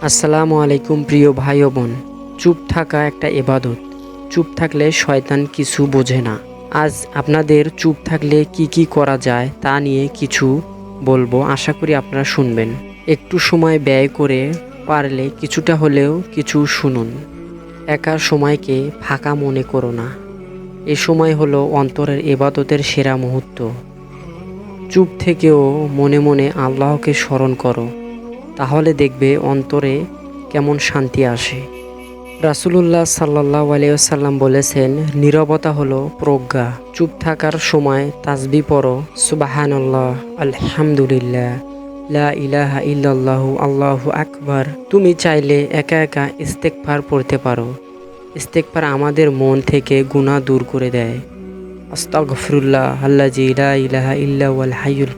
আসসালামু আলাইকুম প্রিয় ভাই ও বোন। চুপ থাকা একটা এবাদত। চুপ থাকলে শয়তান কিছু বোঝে না। আজ আপনাদের চুপ থাকলে কি কি করা যায় তা নিয়ে কিছু বলব, আশা করি আপনারা শুনবেন। একটু সময় ব্যয় করে পারলে কিছুটা হলেও কিছু শুনুন। একা সময়কে ফাঁকা মনে করো না। এ সময় হলো অন্তরের এবাদতের সেরা মুহূর্ত। চুপ থেকেও মনে মনে আল্লাহকে স্মরণ করো। তাহলে দেখবে অন্তরে কেমন শান্তি আসে। রাসুলুল্লাহ সাল্লাহ আলিয়াল্লাম বলেছেন, নীরবতা হলো প্রজ্ঞা। চুপ থাকার সময় তাসবি পড়ো সুবাহান্লাহ আলহামদুলিল্লাহ, লা ইলাহা ইল্লাল্লাহু, আল্লাহু আকবার। তুমি চাইলে একা একা ইস্তেকফার পড়তে পারো। ইস্তেকফার আমাদের মন থেকে গুনাহ দূর করে দেয়। আস্তাগফিরুল্লাহ আল্লাজি লা ইলাহা ইল্লা ওয়াল হাইয়ুল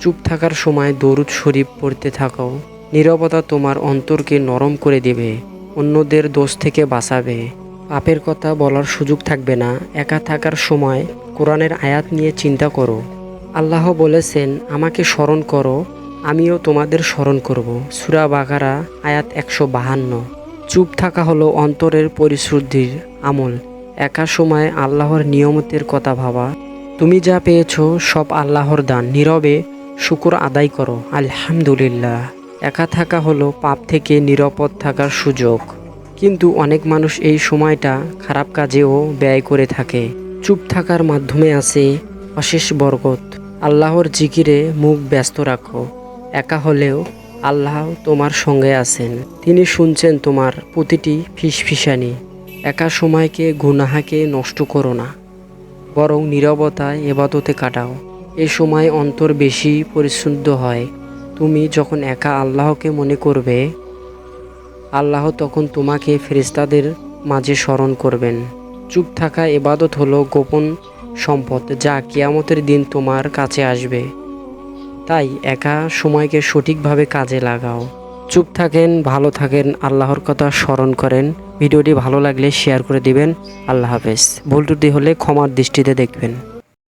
চুপ থাকার সময় দরুদ শরীফ পড়তে থাকো। নীরবতা তোমার অন্তরকে নরম করে দেবে, অন্যদের দোষ থেকে বাঁচাবে। পাপের কথা বলার সুযোগ থাকবে না, একা থাকার সময় কোরআনের আয়াত নিয়ে চিন্তা করো। আল্লাহ বলেছেন, আমাকে স্মরণ করো, আমিও তোমাদের স্মরণ করব। সুরা বাগারা আয়াত একশো বাহান্ন। চুপ থাকা হলো অন্তরের পরিশুদ্ধির আমল। একা সময় আল্লাহর নিয়মতের কথা ভাবা। তুমি যা পেয়েছ, সব আল্লাহর দান। নীরবে শুকুর আদায় করো। আলহামদুলিল্লাহ। একা থাকা হলো পাপ থেকে নিরাপদ থাকার সুযোগ। কিন্তু অনেক মানুষ এই সময়টা খারাপ কাজেও ব্যয় করে থাকে। চুপ থাকার মাধ্যমে আছে অশেষ বরকত। আল্লাহর জিকিরে মুখ ব্যস্ত রাখো। একা হলেও আল্লাহ তোমার সঙ্গে আছেন। তিনি শুনছেন তোমার প্রতিটি ফিসফিসানি। একা সময়কে, গুনাহাকে নষ্ট করো না। বরং নীরবতায় এবাদতে কাটাও। এ সময় অন্তর বেশি পরিশুদ্ধ হয়। তুমি যখন একা আল্লাহকে মনে করবে, আল্লাহ তখন তোমাকে ফেরেস্তাদের মাঝে স্মরণ করবেন। চুপ থাকা এবাদত হলো গোপন সম্পদ যা কিয়ামতের দিন তোমার কাছে আসবে। তাই একা সময়কে সঠিকভাবে কাজে লাগাও। চুপ থাকেন, ভালো থাকেন, আল্লাহর কথা স্মরণ করেন। ভিডিওটি ভালো লাগলে শেয়ার করে দিবেন। আল্লাহ হাফেজ। ভুল ত্রুটি হলে ক্ষমার দৃষ্টিতে দেখবেন।